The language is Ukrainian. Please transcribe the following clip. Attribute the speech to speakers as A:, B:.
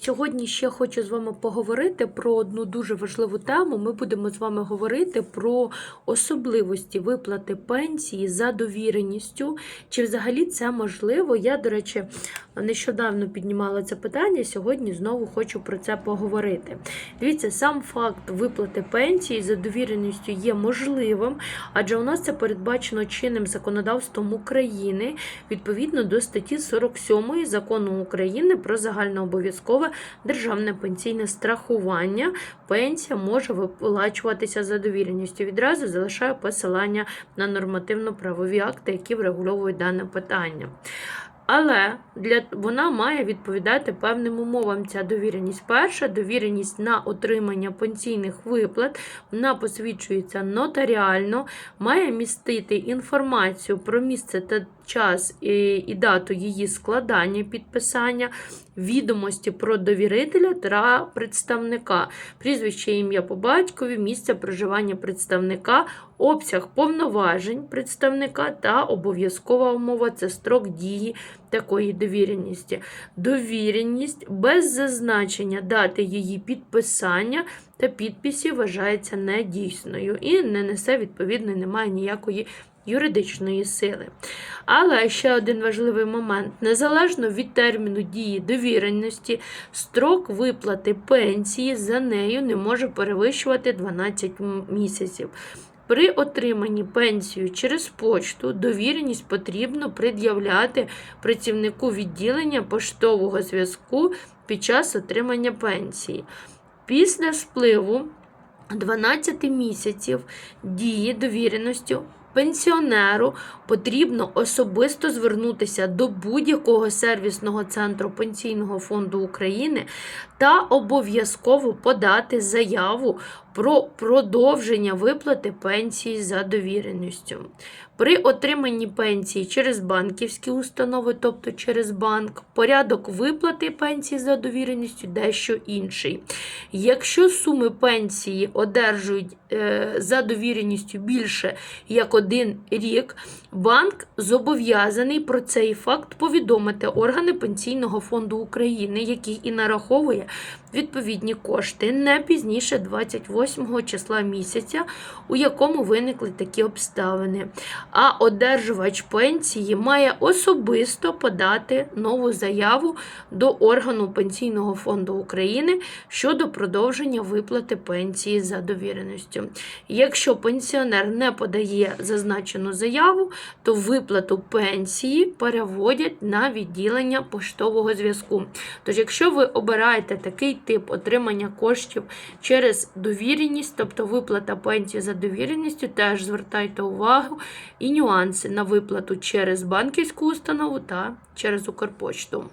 A: Сьогодні ще хочу з вами поговорити про одну дуже важливу тему. Ми будемо з вами говорити про особливості виплати пенсії за довіреністю. Чи взагалі це можливо? Я, до речі, нещодавно піднімала це питання. Сьогодні знову хочу про це поговорити. Дивіться, сам факт виплати пенсії за довіреністю є можливим, адже у нас це передбачено чинним законодавством України відповідно до статті 47 закону України про загальнообов'язкове державне пенсійне страхування. Пенсія може виплачуватися за довіреністю. Відразу залишаю посилання на нормативно-правові акти, які врегульовують дане питання. Але для вона має відповідати певним умовам. Ця довіреність. Перша довіреність на отримання пенсійних виплат вона посвідчується нотаріально, має містити інформацію про місце та час і, і дату її складання, підписання, відомості про довірителя та представника, прізвище ім'я по батькові, місце проживання представника, обсяг повноважень представника та обов'язкова умова це строк дії такої довіреності. Довіреність без зазначення дати її підписання та підписі вважається недійсною і не несе відповідно, немає ніякої юридичної сили. Але ще один важливий момент: незалежно від терміну дії довіреності, строк виплати пенсії за нею не може перевищувати 12 місяців. При отриманні пенсію через почту довіреність потрібно пред'являти працівнику відділення поштового зв'язку під час отримання пенсії. Після спливу 12 місяців дії довіреності пенсіонеру потрібно особисто звернутися до будь-якого сервісного центру Пенсійного фонду України та обов'язково подати заяву про продовження виплати пенсії за довіреністю. При отриманні пенсії через банківські установи, тобто через банк, порядок виплати пенсії за довіреністю дещо інший. Якщо суми пенсії одержують е, за довіреністю більше як один рік, банк зобов'язаний про цей факт повідомити органи Пенсійного фонду України, який і нараховує відповідні кошти не пізніше 28 числа місяця, у якому виникли такі обставини. А одержувач пенсії має особисто подати нову заяву до органу Пенсійного фонду України щодо продовження виплати пенсії за довіреністю. Якщо пенсіонер не подає зазначену заяву, то виплату пенсії переводять на відділення поштового зв'язку. Тож, якщо ви обираєте такий тип отримання коштів через довіреність, тобто виплата пенсії за довіреністю, теж звертайте увагу і нюанси на виплату через банківську установу та через Укрпочту.